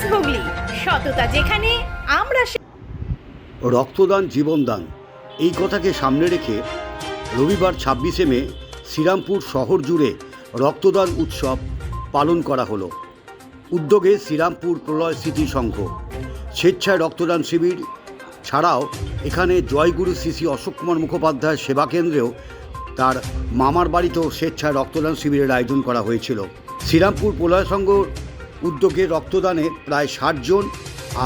News Hooghly সততা যেখানে আমরা রক্তদান জীবনদান। এই কথাকে সামনে রেখে রবিবার ছাব্বিশে মে শ্রীরামপুর শহর জুড়ে রক্তদান উৎসব পালন করা হলো। উদ্যোগে শ্রীরামপুর প্রলয় স্মৃতি সংঘ। স্বেচ্ছায় রক্তদান শিবির ছাড়াও এখানে জয়গুরু শ্রী অশোক কুমার মুখোপাধ্যায় সেবা কেন্দ্রেও তার মামার বাড়িতেও স্বেচ্ছায় রক্তদান শিবিরের আয়োজন করা হয়েছিল। শ্রীরামপুর প্রলয় সংঘ উদ্যোগে রক্তদানে প্রায় ষাট জন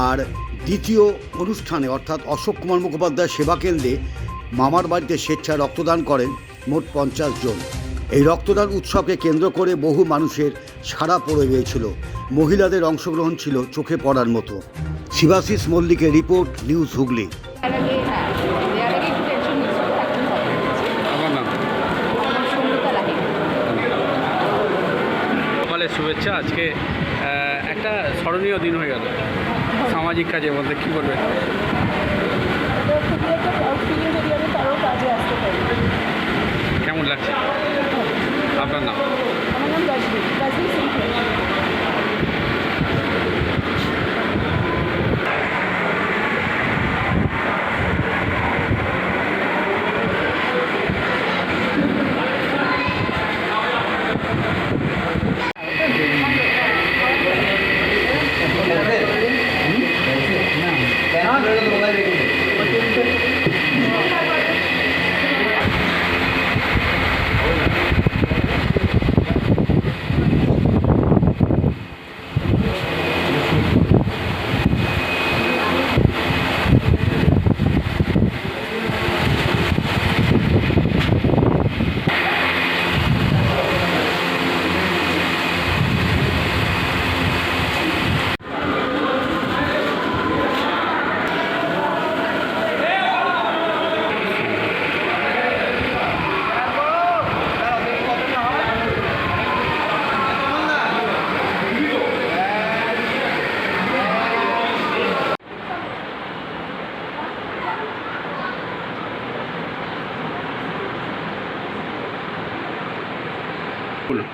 আর দ্বিতীয় অনুষ্ঠানে অর্থাৎ অশোক কুমার মুখোপাধ্যায় সেবা কেন্দ্রে মামার বাড়িতে স্বেচ্ছায় রক্তদান করেন মোট পঞ্চাশ জন। এই রক্তদান উৎসবকে কেন্দ্র করে বহু মানুষের সাড়া পড়ে গিয়েছিল। মহিলাদের অংশগ্রহণ ছিল চোখে পড়ার মতো। শিবাশিস মল্লিকের রিপোর্ট, নিউজ হুগলি তার আগে হ্যাঁ দেওয়ার আগে একটু টেনশন নিচ্ছিল এখন কথা বলছি আমার নাম আমার সঙ্গীতা লাহি সকালের শুভেচ্ছা। আজকে একটা স্মরণীয় দিন হয়ে গেল। সামাজিক কাজের মধ্যে কী পারি কেমন লাগছে? আপনার নাম আমার নাম রাজবীর রাজবীর সিং বলুন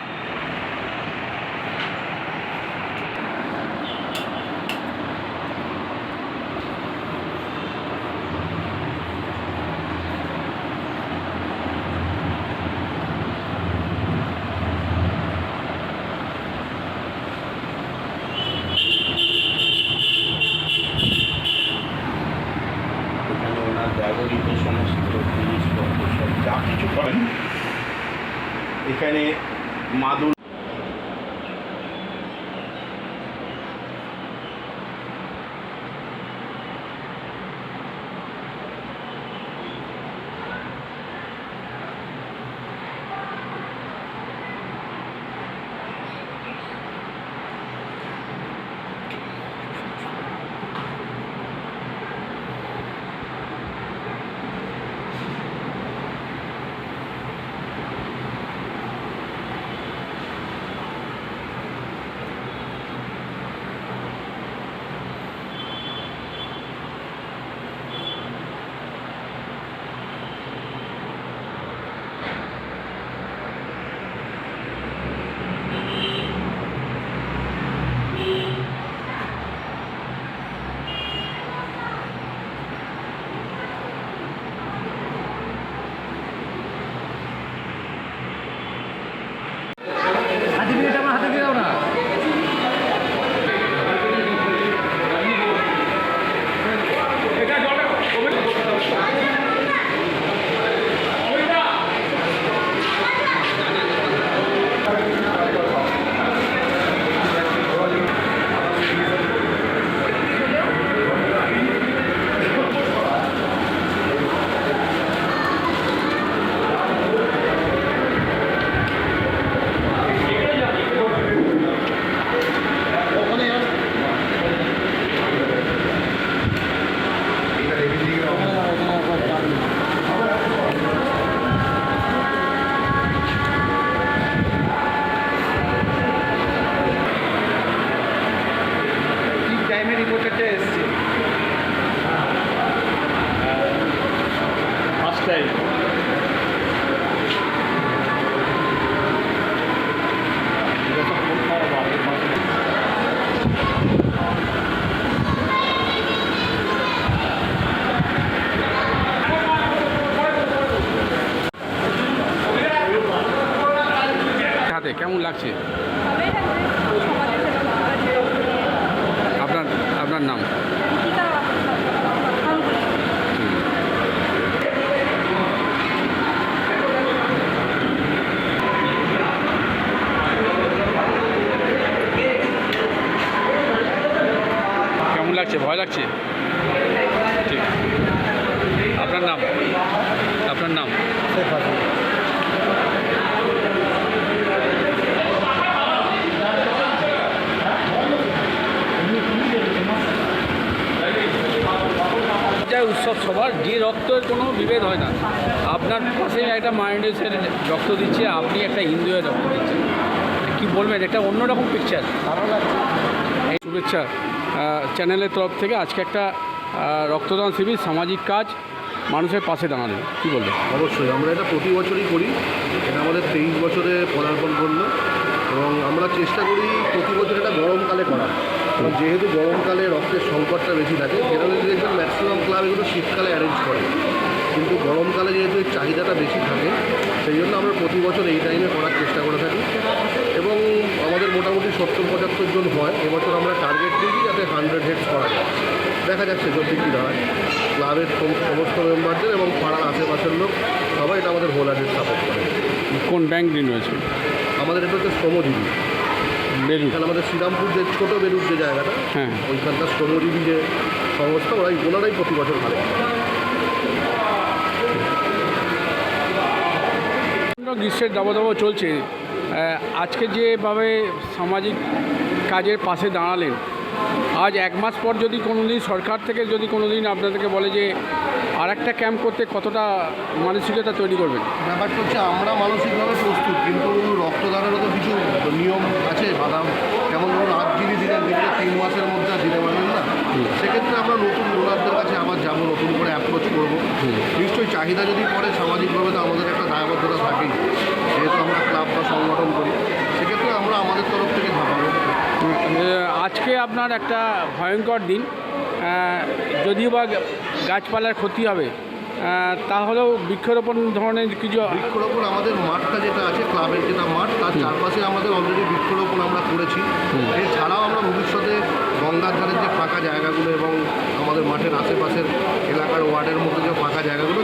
এখানে ওনার ব্যবহৃত সমস্ত জিনিসপত্র সব যা কিছু করেন এখানে মাদুর লাগছে ভয় লাগছে? ঠিক। আপনার নাম? আপনার নাম? উৎসব সবার যে রক্তের কোনো বিভেদ হয় না। আপনার পাশে একটা মাইন্ডেসের রক্ত দিচ্ছে আপনি একটা হিন্দু হয়ে রক্ত দিচ্ছেন। কি বলবেন? একটা অন্যরকম পিকচার ভালো লাগছে। এই শুভেচ্ছা চ্যানেলের তরফ থেকে আজকে একটা রক্তদান শিবির, সামাজিক কাজ, মানুষের পাশে দাঁড়ানো, কী বলবেন? অবশ্যই, আমরা এটা প্রতি বছরই করি, এটা আমাদের তেইশ বছরে পদার্পণ করল, এবং আমরা চেষ্টা করি প্রতি বছর এটা গরমকালে করা। যেহেতু গরমকালে রক্তের সংকটটা বেশি থাকে জেনারেলি দেখবেন ম্যাক্সিমাম ক্লাব এগুলো শীতকালে অ্যারেঞ্জ করে, কিন্তু গরমকালে যেহেতু চাহিদাটা বেশি থাকে সেই জন্য আমরা প্রতি বছর এই টাইমে করার চেষ্টা করে থাকি। এবং আমাদের মোটামুটি সত্তর পঁচাত্তর জন হয়। এবছর আমরা টার্গেট দিয়েছি যাতে হান্ড্রেড হেডস করা যায়। দেখা যাচ্ছে যদি কী হয়। ক্লাবের সম- সমস্ত মেম্বারদের এবং পাড়ার আশেপাশের লোক সবাই এটা আমাদের হোলারের সাপোর্ট করে। কোন ব্যাংক ঋণ হয়েছে? আমাদের এটা হচ্ছে শ্রমজীবী এখানে আমাদের শ্রীরামপুর যে ছোটো বেলুর যে জায়গাটা হ্যাঁ। ওইখানকার শ্রমজীবী যে সংস্থা ওরাই ওনারাই প্রতি বছর ভালো। গ্রীষ্মের দাবদাহ চলছে। আজকে যেভাবে সামাজিক কাজের পাশে দাঁড়ালেন আজ এক মাস পর যদি কোনো দিন সরকার থেকে যদি কোনো দিন আপনাদেরকে বলে যে আর একটা ক্যাম্প করতে কতটা মানসিকতা তৈরি করবেন? ব্যাপারটা হচ্ছে আমরা মানসিকভাবে প্রস্তুত কিন্তু রক্তদানেরও তো কিছু নিয়ম আছে বাধা যেমন ধরুন আট জিবি দিলেন দিলে তিন মাসের মধ্যে দিতে পারবেন না। সেক্ষেত্রে আমরা নতুন ডোনারদের কাছে আবার যাব নতুন করে অ্যাপ্রোচ করব। নিশ্চয়ই চাহিদা যদি পড়ে সামাজিকভাবে তো আমাদের একটা দায়বদ্ধতা থাকেই যেহেতু আমরা ক্লাব বা সংগঠন করি সেক্ষেত্রে আমরা আমাদের তরফ থেকে ঝাঁপাবো আজকে আপনার একটা ভয়ঙ্কর দিন। যদিও বা গাছপালার ক্ষতি হবে তাহলেও বৃক্ষরোপণ ধরনের কিছু বৃক্ষরোপণ আমাদের মাঠটা যেটা আছে ক্লাবের যেটা মাঠ তার চারপাশে আমাদের অলরেডি বৃক্ষরোপণ আমরা করেছি। এছাড়াও আমরা ভবিষ্যতে গঙ্গার ধারের যে ফাঁকা জায়গাগুলো এবং আমাদের মাঠের আশেপাশের এলাকার ওয়ার্ডের মধ্যে যে ফাঁকা জায়গাগুলো